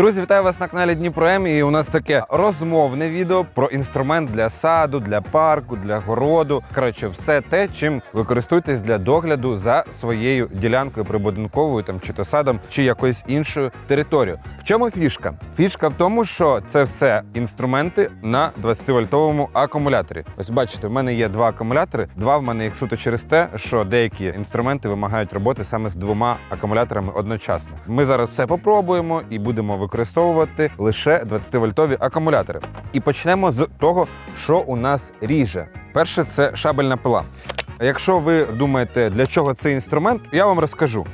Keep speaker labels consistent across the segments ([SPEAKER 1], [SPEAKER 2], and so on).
[SPEAKER 1] Друзі, вітаю вас на каналі Дніпро М. І у нас таке розмовне відео про інструмент для саду, для парку, для городу. Коротше, все те, чим ви користуєтесь для догляду за своєю ділянкою прибудинковою, там чи то садом, чи якоюсь іншою територією. В чому фішка? Фішка в тому, що це все інструменти на 20-вольтовому акумуляторі. Ось бачите, в мене є два акумулятори. Два в мене їх суто через те, що деякі інструменти вимагають роботи саме з двома акумуляторами одночасно. Ми зараз це попробуємо і будемо використовувати лише 20-вольтові акумулятори. І почнемо з того, що у нас ріже. Перше це шабельна пила. Якщо ви думаєте, для чого цей інструмент, я вам розкажу.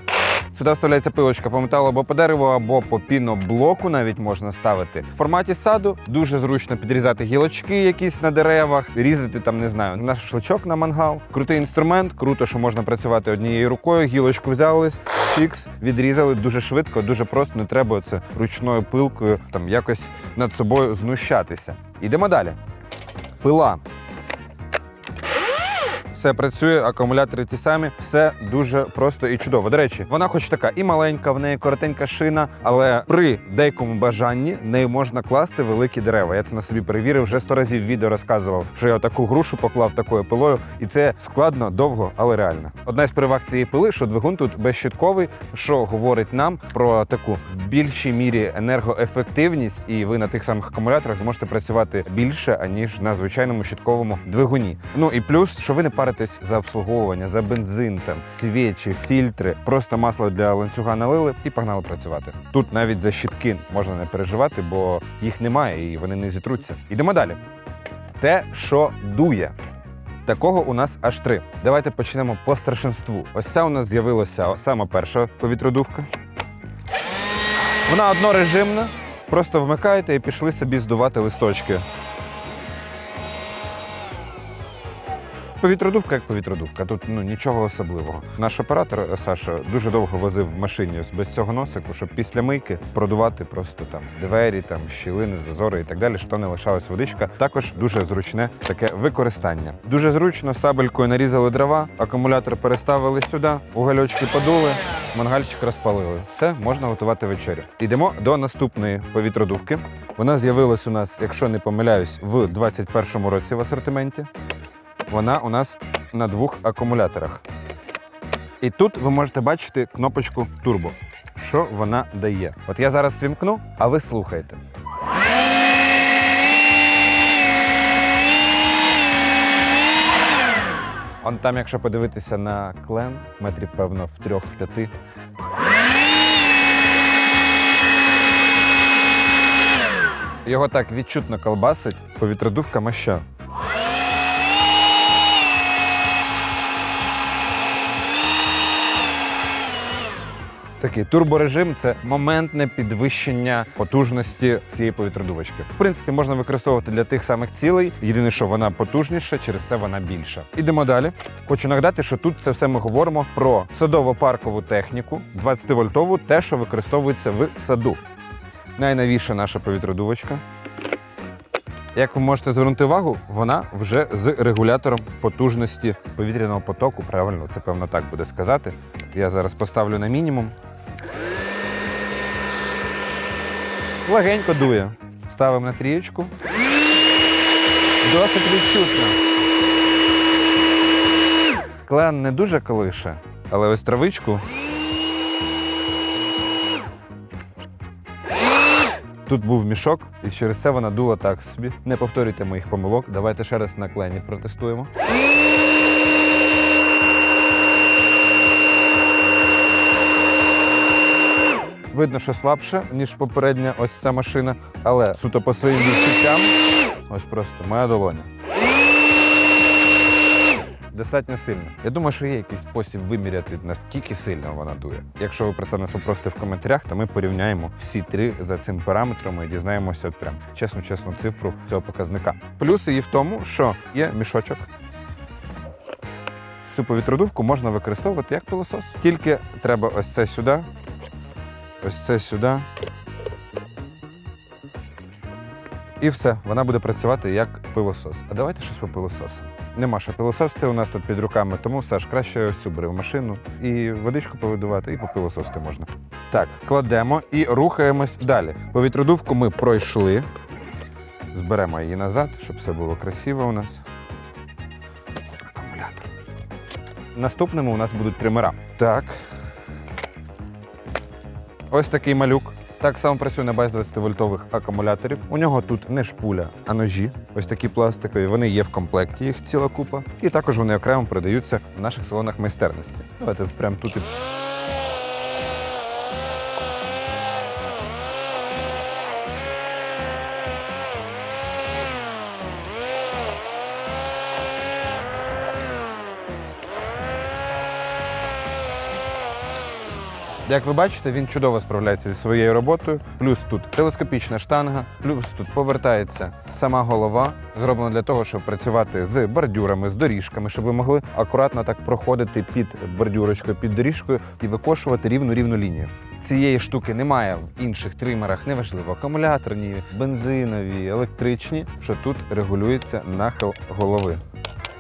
[SPEAKER 1] Сюди вставляється пилочка по металу або по дереву, або по піноблоку навіть можна ставити. В форматі саду дуже зручно підрізати гілочки якісь на деревах, різати там, не знаю, на шашличок на мангал. Крутий інструмент, круто, що можна працювати однією рукою. Гілочку взялись, фікс, відрізали дуже швидко, дуже просто. Не треба це ручною пилкою там якось над собою знущатися. Ідемо далі. Пила. Все працює, акумулятори ті самі, все дуже просто і чудово. До речі, вона хоч така і маленька, в неї коротенька шина, але при деякому бажанні нею можна класти великі дерева. Я це на собі перевірив. Вже сто разів відео розказував, що я таку грушу поклав такою пилою, і це складно, довго, але реально. Одна з переваг цієї пили, що двигун тут безщитковий, що говорить нам про таку в більшій мірі енергоефективність, і ви на тих самих акумуляторах зможете працювати більше аніж на звичайному щитковому двигуні. Ну і плюс, що ви не паритесь за обслуговування, за бензин, там свічі, фільтри, просто масло для ланцюга налили і погнали працювати. Тут навіть за щітки можна не переживати, бо їх немає і вони не зітруться. Ідемо далі. Те, що дує. Такого у нас аж три. Давайте почнемо по старшинству. Ось ця у нас з'явилася саме перша повітродувка. Вона однорежимна. Просто вмикаєте і пішли собі здувати листочки. Повітродувка як повітродувка. Тут ну нічого особливого. Наш оператор Саша дуже довго возив в машині без цього носику, щоб після мийки продувати просто там двері, там щілини, зазори і так далі, там не лишалась водичка. Також дуже зручне таке використання. Дуже зручно сабелькою нарізали дрова, акумулятор переставили сюди, угольочки подули, мангальчик розпалили. Все можна готувати вечерю. Йдемо до наступної повітродувки. Вона з'явилась у нас, якщо не помиляюсь, в 21-му році в асортименті. Вона у нас на двох акумуляторах. І тут ви можете бачити кнопочку турбо. Що вона дає? От я зараз вімкну, а ви слухайте. Он там, якщо подивитися на клен, метрів, певно, в трьох-п'яти. Його так відчутно колбасить, повітродувка моща. Такий турборежим це моментне підвищення потужності цієї повітродувочки. В принципі, можна використовувати для тих самих цілей. Єдине, що вона потужніша, через це вона більша. Ідемо далі. Хочу нагадати, що тут це все ми говоримо про садово-паркову техніку, 20-вольтову, те, що використовується в саду. Найновіша наша повітродувочка. Як ви можете звернути увагу, вона вже з регулятором потужності повітряного потоку. Правильно, це певно так буде сказати. Я зараз поставлю на мінімум. Легенько дує. Ставимо на трієчку. Досить відчутно. Клен не дуже колише, але ось травичку. Тут був мішок, і через це вона дула так собі. Не повторюйте моїх помилок. Давайте ще раз на клені протестуємо. Видно, що слабше, ніж попередня ось ця машина, але суто по своїм відчуттям, ось просто моя долоня. Достатньо сильно. Я думаю, що є якийсь спосіб виміряти, наскільки сильно вона дує. Якщо ви про це нас попросите в коментарях, то ми порівняємо всі три за цим параметром і дізнаємося от прям чесну чесну цифру цього показника. Плюси є в тому, що є мішочок. Цю повітродувку можна використовувати як пилосос. Тільки треба ось це сюди, ось це сюди. І все, вона буде працювати як пилосос. А давайте щось по нема що пилососити у нас тут під руками, тому Саш, краще ось цю бери в машину і водичку повидувати, і попилососити можна. Так, кладемо і рухаємось далі. Повітродувку ми пройшли. Зберемо її назад, щоб все було красиво у нас. Акумулятор. Наступними у нас будуть тримера. Так. Ось такий малюк. Так само працює на базі 20-вольтових акумуляторів. У нього тут не шпуля, а ножі. Ось такі пластикові. Вони є в комплекті, їх ціла купа. І також вони окремо продаються в наших салонах майстерності. Давайте прямо тут і Як ви бачите, він чудово справляється зі своєю роботою. Плюс тут телескопічна штанга, плюс тут повертається сама голова. Зроблено для того, щоб працювати з бордюрами, з доріжками, щоб ви могли акуратно так проходити під бордюрочкою, під доріжкою і викошувати рівну рівну лінію. Цієї штуки немає в інших тримерах, неважливо, акумуляторні, бензинові, електричні, що тут регулюється нахил голови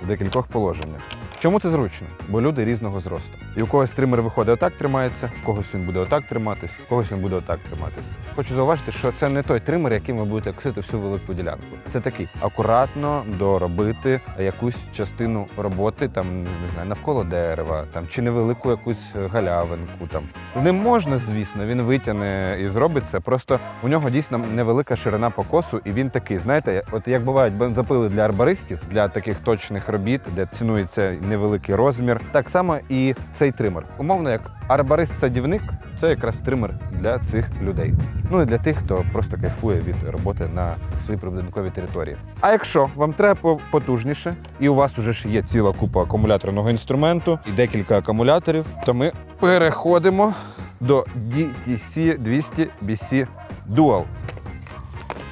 [SPEAKER 1] в декількох положеннях. Чому це зручно? Бо люди різного зросту. І у когось тример виходить отак тримається, в когось він буде отак триматись, в когось він буде отак триматись. Хочу зауважити, що це не той тример, яким ви будете косити всю велику ділянку. Це такий акуратно доробити якусь частину роботи, там не знаю, навколо дерева, там чи невелику якусь галявинку. Там ним можна, звісно, він витягне і зробить це. Просто у нього дійсно невелика ширина покосу, і він такий, знаєте, от як бувають бензопили для арбористів, для таких точних робіт, де цінується невеликий розмір. Так само і цей тример. Умовно, як арборист-садівник, це якраз тример для цих людей. Ну і для тих, хто просто кайфує від роботи на своїй прибудинковій території. А якщо вам треба потужніше, і у вас уже ж є ціла купа акумуляторного інструменту і декілька акумуляторів, то ми переходимо до DTC 200 BC Dual.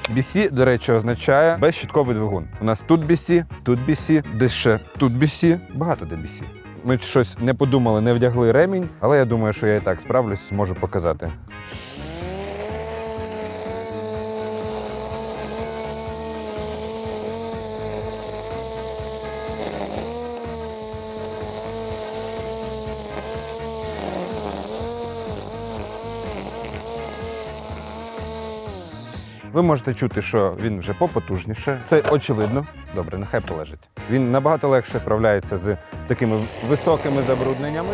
[SPEAKER 1] BC, до речі, означає безщітковий двигун. У нас тут BC, тут BC, десь ще тут BC, багато де BC. Ми щось не подумали, не вдягли ремінь, але я думаю, що я і так справлюсь, зможу показати. Ви можете чути, що він вже попотужніше. Це очевидно. Добре, нехай полежить. Він набагато легше справляється з такими високими забрудненнями.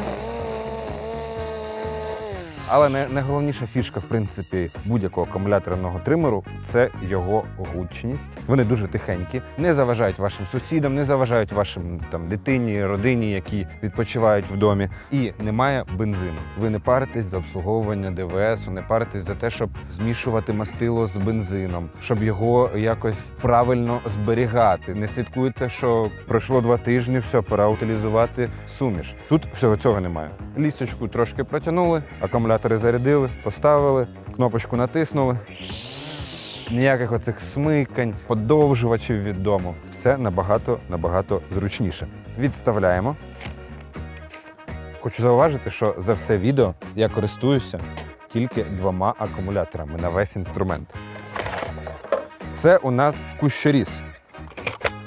[SPEAKER 1] Але не- найголовніша фішка, в принципі, будь-якого акумуляторного тримеру це його гучність. Вони дуже тихенькі, не заважають вашим сусідам, не заважають вашим там дитині, родині, які відпочивають в домі. І немає бензину. Ви не паритесь за обслуговування ДВС, не паритесь за те, щоб змішувати мастило з бензином, щоб його якось правильно зберігати. Не слідкуйте, що пройшло два тижні, все, пора утилізувати суміш. Тут всього цього немає. Лісочку трошки протягнули, акумулятори зарядили, поставили, кнопочку натиснули. Ніяких оцих смикань, подовжувачів від дому. Все набагато набагато зручніше. Відставляємо. Хочу зауважити, що за все відео я користуюся тільки двома акумуляторами на весь інструмент. Це у нас кущоріз.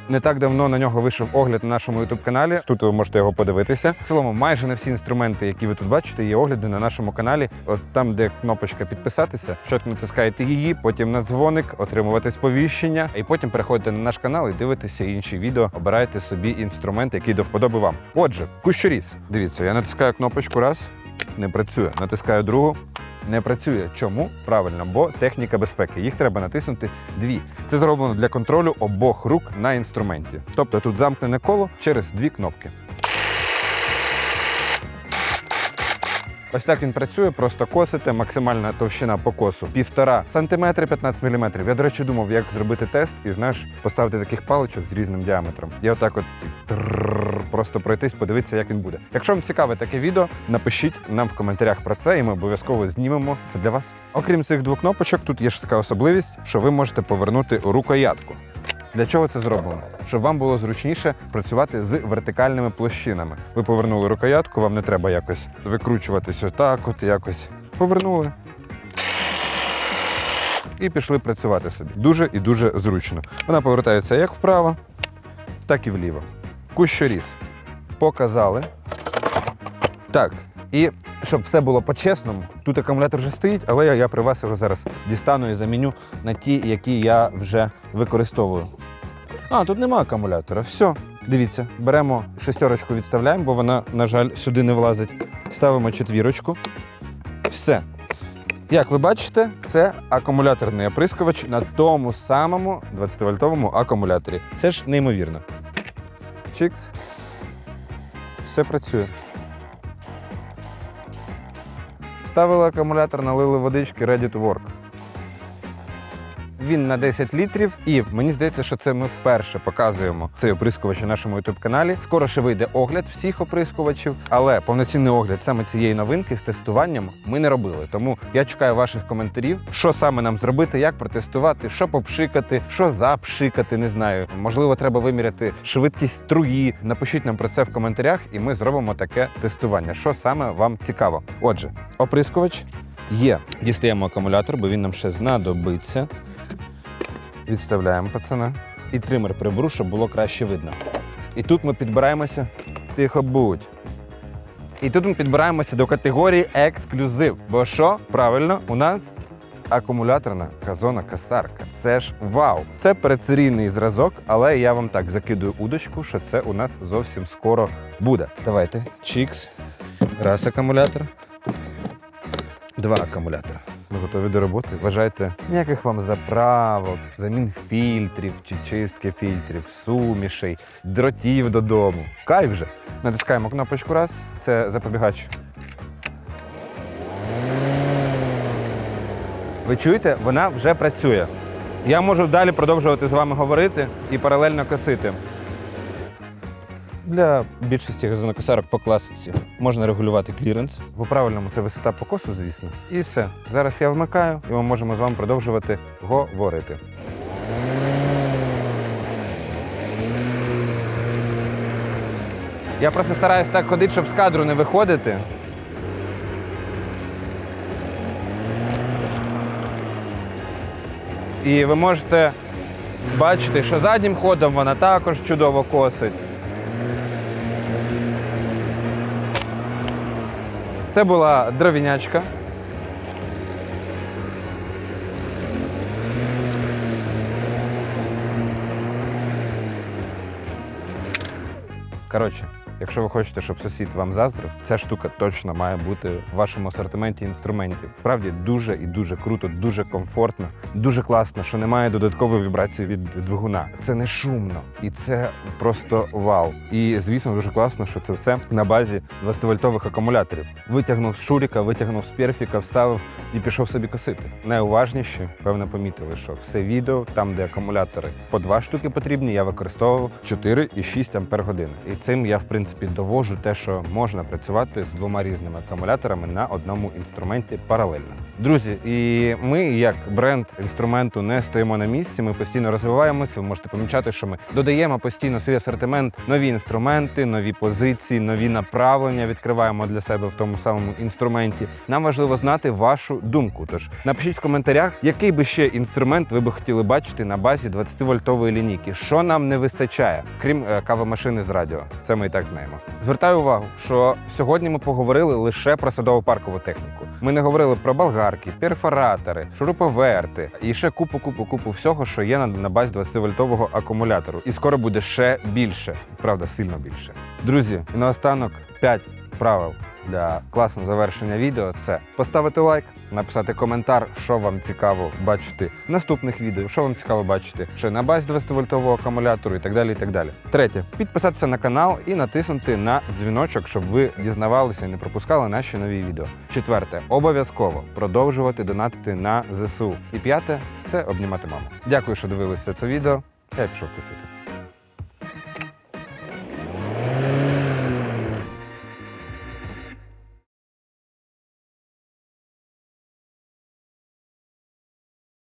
[SPEAKER 1] Не так давно на нього вийшов огляд на нашому youtube каналі. Тут ви можете його подивитися. В цілому, майже на всі інструменти, які ви тут бачите, є огляди на нашому каналі. От там, де кнопочка підписатися, спочатку натискаєте її, потім на дзвоник, отримувати сповіщення, і потім переходите на наш канал і дивитеся інші відео. Обирайте собі інструмент, який до вподоби вам. Отже, кущоріз. Дивіться, я натискаю кнопочку раз, не працює. Натискаю другу. Не працює. Чому? Правильно, бо техніка безпеки. Їх треба натиснути дві. Це зроблено для контролю обох рук на інструменті. Тобто тут замкнене коло через дві кнопки. Ось так він працює, просто косите, максимальна товщина покосу півтора сантиметри 15 міліметрів. Я, до речі, думав, як зробити тест і знаєш, поставити таких паличок з різним діаметром. І отак от просто пройтись, подивитися, як він буде. Якщо вам цікаве таке відео, напишіть нам в коментарях про це, і ми обов'язково знімемо це для вас. Окрім цих двох кнопочок, тут є ж така особливість, що ви можете повернути рукоятку. Для чого це зроблено? Щоб вам було зручніше працювати з вертикальними площинами. Ви повернули рукоятку, вам не треба якось викручуватись отак, от якось повернули. І пішли працювати собі. Дуже і дуже зручно. Вона повертається як вправо, так і вліво. кущоріз. Показали. Так, і щоб все було по-чесному, тут акумулятор вже стоїть, але я, я при вас його зараз дістану і заміню на ті, які я вже використовую. А, тут нема акумулятора. Все. Дивіться, беремо шестерочку, відставляємо, бо вона, на жаль, сюди не влазить. Ставимо четвірочку. Все. Як ви бачите, це акумуляторний оприскувач на тому самому 20-вольтовому акумуляторі. Це ж неймовірно. Чікс. Все працює. Ставили акумулятор, налили водички, ready to work. Він на 10 літрів, і мені здається, що це ми вперше показуємо цей оприскувач на нашому youtube каналі. Скоро ще вийде огляд всіх оприскувачів, але повноцінний огляд саме цієї новинки з тестуванням ми не робили. Тому я чекаю ваших коментарів, що саме нам зробити, як протестувати, що попшикати, що запшикати. Не знаю. Можливо, треба виміряти швидкість струї. Напишіть нам про це в коментарях, і ми зробимо таке тестування. Що саме вам цікаво? Отже, оприскувач є. Дістаємо акумулятор, бо він нам ще знадобиться. Відставляємо пацана. І тример приберу, щоб було краще видно. І тут ми підбираємося. Тихо будь. І тут ми підбираємося до категорії ексклюзив. Бо що? Правильно, у нас акумуляторна газона касарка. Це ж вау! Це передсерійний зразок, але я вам так закидую удочку, що це у нас зовсім скоро буде. Давайте. Чікс. Раз акумулятор. Два акумулятора. Ви готові до роботи? Вважайте, ніяких вам заправок, замін фільтрів чи чистки фільтрів, сумішей, дротів додому. Кайф вже. Натискаємо кнопочку раз, це запобігач. Ви чуєте, вона вже працює. Я можу далі продовжувати з вами говорити і паралельно косити. Для більшості газонокосарок по класиці можна регулювати кліренс. По правильному це висота покосу, звісно. І все. Зараз я вмикаю, і ми можемо з вами продовжувати говорити. Я просто стараюсь так ходити, щоб з кадру не виходити. І ви можете бачити, що заднім ходом вона також чудово косить. Це була дровінячка. Коротше, якщо ви хочете, щоб сусід вам заздрив, ця штука точно має бути в вашому асортименті інструментів. Справді дуже і дуже круто, дуже комфортно, дуже класно, що немає додаткової вібрації від двигуна. Це не шумно і це просто вау. І звісно, дуже класно, що це все на базі 20-вольтових акумуляторів. Витягнув з шуріка, витягнув з перфіка, вставив і пішов собі косити. Найуважніші, певно, помітили, що все відео, там, де акумулятори по два штуки потрібні, я використовував 4 і 6 ампер годин. І цим я, в принципі, довожу те, що можна працювати з двома різними акумуляторами на одному інструменті паралельно. Друзі, і ми, як бренд інструменту, не стоїмо на місці. Ми постійно розвиваємося. Ви можете помічати, що ми додаємо постійно свій асортимент, нові інструменти, нові позиції, нові направлення відкриваємо для себе в тому самому інструменті. Нам важливо знати вашу думку. Тож напишіть в коментарях, який би ще інструмент ви би хотіли бачити на базі 20-вольтової лінійки. Що нам не вистачає, крім е, кавомашини з радіо. Це ми і так знаємо. Звертаю увагу, що сьогодні ми поговорили лише про садово-паркову техніку. Ми не говорили про болгарки, перфоратори, шуруповерти і ще купу, купу, купу всього, що є на, на базі 20-вольтового акумулятору. І скоро буде ще більше, правда, сильно більше. Друзі, і наостанок 5 правил для класного завершення відео це поставити лайк, написати коментар, що вам цікаво бачити в наступних відео, що вам цікаво бачити ще на базі 20-вольтового акумулятору і так далі. і так далі. Третє підписатися на канал і натиснути на дзвіночок, щоб ви дізнавалися і не пропускали наші нові відео. Четверте, обов'язково продовжувати донатити на ЗСУ. І п'яте це обнімати маму. Дякую, що дивилися це відео. Я пішов кисити.